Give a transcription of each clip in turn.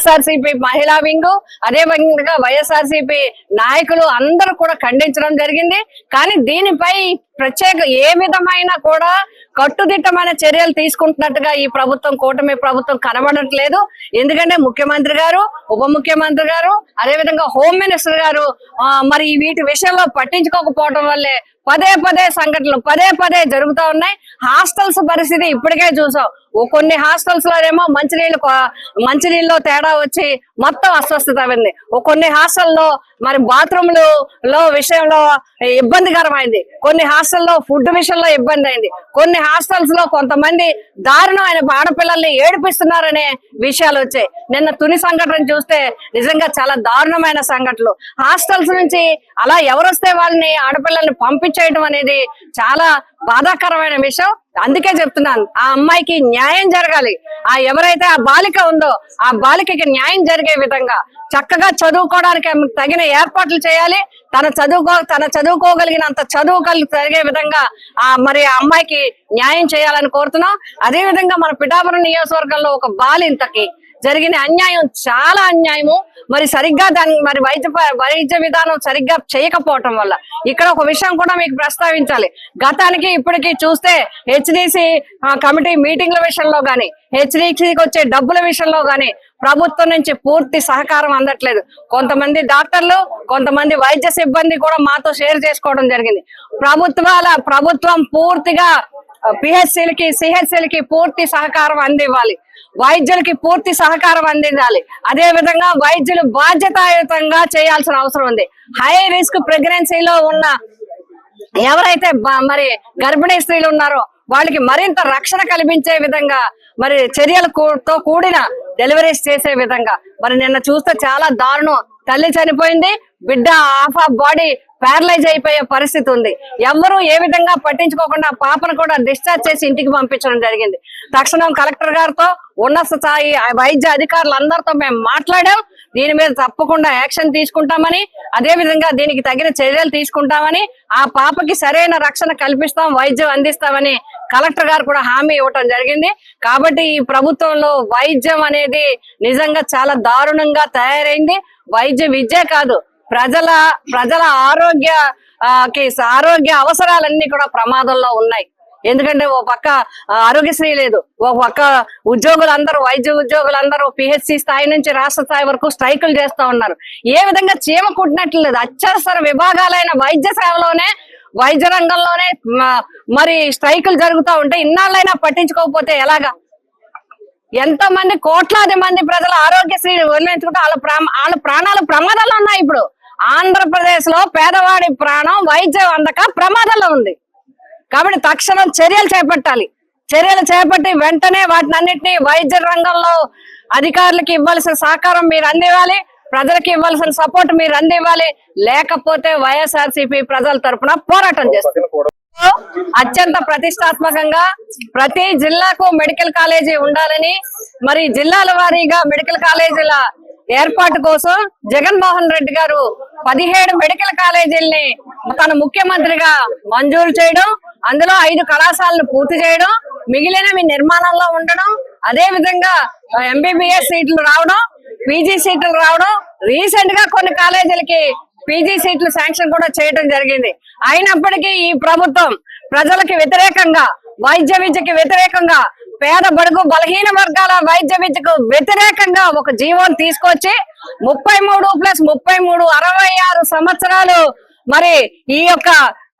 వైఎస్ఆర్సీపీ మహిళా వింగ్ అదే విధంగా వైఎస్ఆర్సీపీ నాయకులు అందరూ కూడా ఖండించడం జరిగింది. కానీ దీనిపై ప్రత్యేక ఏ విధమైన కూడా కట్టుదిట్టమైన చర్యలు తీసుకుంటున్నట్టుగా ఈ ప్రభుత్వం కూటమి ప్రభుత్వం కనబడట్లేదు. ఎందుకంటే ముఖ్యమంత్రి గారు ఉప ముఖ్యమంత్రి గారు అదే విధంగా హోమ్ మినిస్టర్ గారు మరి వీటి విషయంలో పట్టించుకోకపోవడం వల్లే పదే పదే సంఘటనలు పదే పదే జరుగుతూ ఉన్నాయి. హాస్టల్స్ పరిస్థితి ఇప్పటికే చూసాం. ఓ కొన్ని హాస్టల్స్ లోనేమో మంచినీళ్ళు మంచినీళ్ళలో తేడా వచ్చి మొత్తం అస్వస్థత అయింది ఓ కొన్ని హాస్టల్లో మరి బాత్రూమ్లు లో విషయంలో ఇబ్బందికరమైంది. కొన్ని హాస్టల్లో ఫుడ్ విషయంలో ఇబ్బంది అయింది కొన్ని హాస్టల్స్లో కొంతమంది దారుణమైన ఆడపిల్లల్ని ఏడిపిస్తున్నారనే విషయాలు వచ్చాయి. నిన్న తుని సంఘటన చూస్తే నిజంగా చాలా దారుణమైన సంఘటనలు. హాస్టల్స్ నుంచి అలా ఎవరొస్తే వాళ్ళని ఆడపిల్లల్ని చేయడం అనేది చాలా బాధాకరమైన విషయం. అందుకే చెప్తున్నాను ఆ అమ్మాయికి న్యాయం జరగాలి. ఆ ఎవరైతే ఆ బాలిక ఉందో ఆ బాలికకి న్యాయం జరిగే విధంగా చక్కగా చదువుకోవడానికి తగిన ఏర్పాట్లు చేయాలి. తన చదువుకో తన చదువుకోగలిగినంత చదువు జరిగే విధంగా ఆ మరి ఆ అమ్మాయికి న్యాయం చేయాలని కోరుతున్నాం. అదే విధంగా మన పిఠాపురం నియోజకవర్గంలో ఒక బాలింతకి జరిగిన అన్యాయం చాలా అన్యాయము. మరి సరిగ్గా దాని మరి వైద్య వైద్య విధానం సరిగ్గా చేయకపోవటం వల్ల. ఇక్కడ ఒక విషయం కూడా మీకు ప్రస్తావించాలి. గతానికి ఇప్పటికీ చూస్తే హెచ్డిసి కమిటీ మీటింగ్ల విషయంలో గాని హెచ్డిసికి వచ్చే డబ్బుల విషయంలో గాని ప్రభుత్వం నుంచి పూర్తి సహకారం అందట్లేదు. కొంతమంది డాక్టర్లు కొంతమంది వైద్య సిబ్బంది కూడా మాతో షేర్ చేసుకోవడం జరిగింది. ప్రభుత్వాల ప్రభుత్వం పూర్తిగా పిహెచ్సిలకి సిహెచ్సిలకి పూర్తి సహకారం అందివ్వాలి. వైద్యులకి పూర్తి సహకారం అందించాలి. అదే విధంగా వైద్యులు బాధ్యతాయుతంగా చేయాల్సిన అవసరం ఉంది. హై రిస్క్ ప్రెగ్నెన్సీలో ఉన్న ఎవరైతే మరి గర్భిణీ స్త్రీలు ఉన్నారో వాళ్ళకి మరింత రక్షణ కల్పించే విధంగా మరి చర్యలతో కూడిన డెలివరీస్ చేసే విధంగా. మరి నిన్న చూస్తే చాలా దారుణం. తల్లి చనిపోయింది బిడ్డ హాఫ్ ఆఫ్ బాడీ ప్యారలైజ్ అయిపోయే పరిస్థితి ఉంది. ఎవరు ఏ విధంగా పట్టించుకోకుండా ఆ పాపను కూడా డిశ్చార్జ్ చేసి ఇంటికి పంపించడం జరిగింది. తక్షణం కలెక్టర్ గారితో ఉన్నత స్థాయి వైద్య అధికారులందరితో మేము మాట్లాడాం. దీని మీద తప్పకుండా యాక్షన్ తీసుకుంటామని అదే విధంగా దీనికి తగిన చర్యలు తీసుకుంటామని ఆ పాపకి సరైన రక్షణ కల్పిస్తాం వైద్యం అందిస్తామని కలెక్టర్ గారు కూడా హామీ ఇవ్వటం జరిగింది. కాబట్టి ఈ ప్రభుత్వంలో వైద్యం అనేది నిజంగా చాలా దారుణంగా తయారైంది. వైద్య విద్య కాదు. ప్రజల ప్రజల ఆరోగ్య ఆరోగ్య అవసరాలన్నీ కూడా ప్రమాదంలో ఉన్నాయి. ఎందుకంటే ఓ పక్క ఆరోగ్యశ్రీ లేదు. ఓ పక్క ఉద్యోగులందరూ వైద్య ఉద్యోగులందరూ పిహెచ్సి స్థాయి నుంచి రాష్ట్ర స్థాయి వరకు స్ట్రైకులు చేస్తా ఉన్నారు. ఏ విధంగా చీమ కుట్టినట్లు లేదు అత్యవసర విభాగాలైన వైద్య సేవలోనే వైద్య రంగంలోనే మరి స్ట్రైకులు జరుగుతూ ఉంటే ఇన్నాళ్ళైనా పట్టించుకోకపోతే ఎలాగా? ఎంత మంది కోట్లాది మంది ప్రజలు ఆరోగ్యశ్రీ వదిలించుకుంటే వాళ్ళ ప్రాణ వాళ్ళ ప్రాణాలు ప్రమాదాలు ఉన్నాయి ఇప్పుడు. ఆంధ్రప్రదేశ్లో పేదవాడి ప్రాణం వైద్యం అందక ప్రమాదంలో ఉంది. కాబట్టి తక్షణం చర్యలు చేపట్టాలి. చర్యలు చేపట్టి వెంటనే వాటిని అన్నింటినీ వైద్య రంగంలో అధికారులకు ఇవ్వాల్సిన సహకారం మీరు అందివ్వాలి. ప్రజలకు ఇవ్వాల్సిన సపోర్ట్ మీరు అందివ్వాలి. లేకపోతే వైఎస్ఆర్సీపీ ప్రజల తరఫున పోరాటం చేస్తారు అత్యంత ప్రతిష్టాత్మకంగా ప్రతి జిల్లాకు మెడికల్ కాలేజీ ఉండాలని మరి జిల్లాల వారీగా మెడికల్ కాలేజీల ఏర్పాటు కోసం జగన్మోహన్ రెడ్డి గారు పదిహేడు మెడికల్ కాలేజీల్ని తన ముఖ్యమంత్రిగా మంజూరు చేయడం అందులో ఐదు కళాశాలను పూర్తి చేయడం మిగిలినవి నిర్మాణంలో ఉండడం అదే విధంగా ఎంబీబీఎస్ సీట్లు రావడం పీజీ సీట్లు రావడం రీసెంట్గా కొన్ని కాలేజీలకి పీజీ సీట్లు శాంక్షన్ కూడా చేయడం జరిగింది. అయినప్పటికీ ఈ ప్రభుత్వం ప్రజలకి వ్యతిరేకంగా వైద్య విద్యకి వ్యతిరేకంగా పేద బడుగు బలహీన వర్గాల వైద్య విద్యకు వ్యతిరేకంగా ఒక జీవోని తీసుకొచ్చి ముప్పై మూడు ప్లస్ ముప్పై మూడు అరవై ఆరు సంవత్సరాలు మరి ఈ యొక్క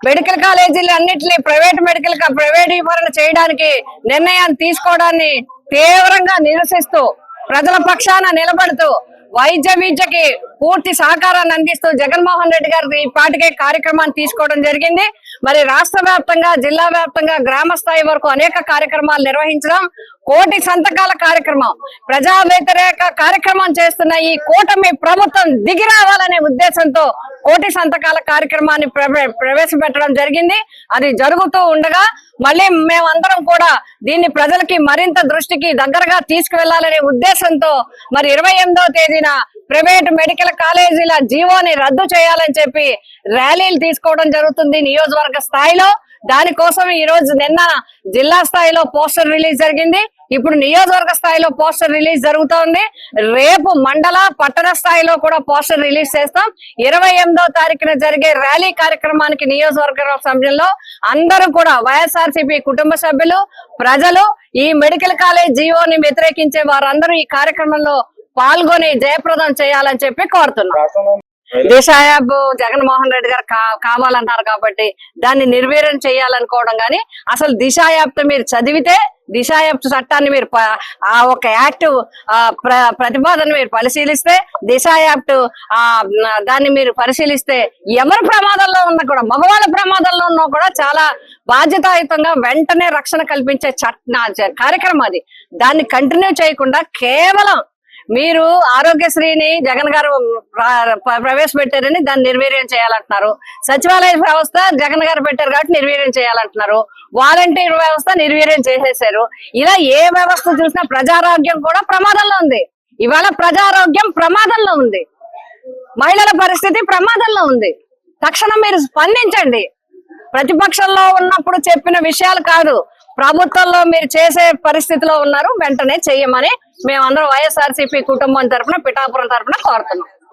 మెడికల్ కాలేజీలు అన్నిటిని ప్రైవేట్ మెడికల్ ప్రైవేటీకరణ చేయడానికి నిర్ణయాన్ని తీసుకోవడాన్ని తీవ్రంగా నిరసిస్తూ ప్రజల పక్షాన నిలబడుతూ వైద్య విద్యకి పూర్తి సహకారాన్ని అందిస్తూ జగన్మోహన్ రెడ్డి గారు ఈ పాటికే కార్యక్రమాన్ని తీసుకోవడం జరిగింది. మరి రాష్ట్ర వ్యాప్తంగా జిల్లా వ్యాప్తంగా గ్రామ స్థాయి వరకు అనేక కార్యక్రమాలు నిర్వహించడం కోటి సంతకాల కార్యక్రమం. ప్రజా వ్యతిరేక కార్యక్రమం చేస్తున్న ఈ కూటమి ప్రభుత్వం దిగి రావాలనే ఉద్దేశంతో కోటి సంతకాల కార్యక్రమాన్ని ప్రవేశపెట్టడం జరిగింది. అది జరుగుతూ ఉండగా మళ్ళీ మేమందరం కూడా దీన్ని ప్రజలకి మరింత దృష్టికి దగ్గరగా తీసుకువెళ్ళాలనే ఉద్దేశంతో మరి ఇరవై తేదీన ప్రైవేట్ మెడికల్ కాలేజీల జీవోని రద్దు చేయాలని చెప్పి ర్యాలీలు తీసుకోవడం జరుగుతుంది నియోజకవర్గ స్థాయిలో. దానికోసం ఈ రోజు నిన్న జిల్లా స్థాయిలో పోస్టర్ రిలీజ్ జరిగింది. ఇప్పుడు నియోజకవర్గ స్థాయిలో పోస్టర్ రిలీజ్ జరుగుతోంది. రేపు మండల పట్టణ స్థాయిలో కూడా పోస్టర్ రిలీజ్ చేస్తాం. ఇరవై ఎనిమిదో తారీఖున జరిగే ర్యాలీ కార్యక్రమానికి నియోజకవర్గ సమయంలో అందరూ కూడా వైఎస్ఆర్సీపీ కుటుంబ సభ్యులు ప్రజలు ఈ మెడికల్ కాలేజ్ జీవోని వ్యతిరేకించే వారందరూ ఈ కార్యక్రమంలో పాల్గొని జయప్రదం చేయాలని చెప్పి కోరుతున్నాం. రాష్ట్రంలో దిశ యాప్ జగన్మోహన్ రెడ్డి గారు కా- కావాలన్నారు కాబట్టి దాన్ని నిర్వీర్యం చేయాలనుకోవడం కానీ అసలు దిశ యాప్తో మీరు చదివితే దిశ చట్టాన్ని మీరు ఆ ఒక యాక్ట్ ప్రతిపాదన మీరు పరిశీలిస్తే దిశ యాప్ ఆ దాన్ని మీరు పరిశీలిస్తే ఎవరి ప్రమాదంలో ఉన్నా కూడా మగవాళ్ళ ప్రమాదంలో ఉన్నా కూడా చాలా బాధ్యతాయుతంగా వెంటనే రక్షణ కల్పించే చట్ నా- చ- కార్యక్రమం అది. దాన్ని కంటిన్యూ చేయకుండా కేవలం మీరు ఆరోగ్యశ్రీని జగన్ గారు ప్రవేశపెట్టారని దాన్ని నిర్వీర్యం చేయాలంటున్నారు. సచివాలయ వ్యవస్థ జగన్ గారు పెట్టారు కాబట్టి నిర్వీర్యం చేయాలంటున్నారు. వాలంటీర్ వ్యవస్థ నిర్వీర్యం చేసేసారు ఇలా ఏ వ్యవస్థ చూసినా ప్రజారోగ్యం కూడా ప్రమాదంలో ఉంది. ఇవాళ ప్రజారోగ్యం ప్రమాదంలో ఉంది. మహిళల పరిస్థితి ప్రమాదంలో ఉంది. తక్షణం మీరు స్పందించండి. ప్రతిపక్షంలో ఉన్నప్పుడు చెప్పిన విషయాలు కాదు. ప్రభుత్వంలో మీరు చేసే పరిస్థితిలో ఉన్నారు వెంటనే చెయ్యమని మేమందరం వైఎస్ఆర్సీపీ కుటుంబం తరపున పిఠాపురం తరపున కోరుతున్నాం.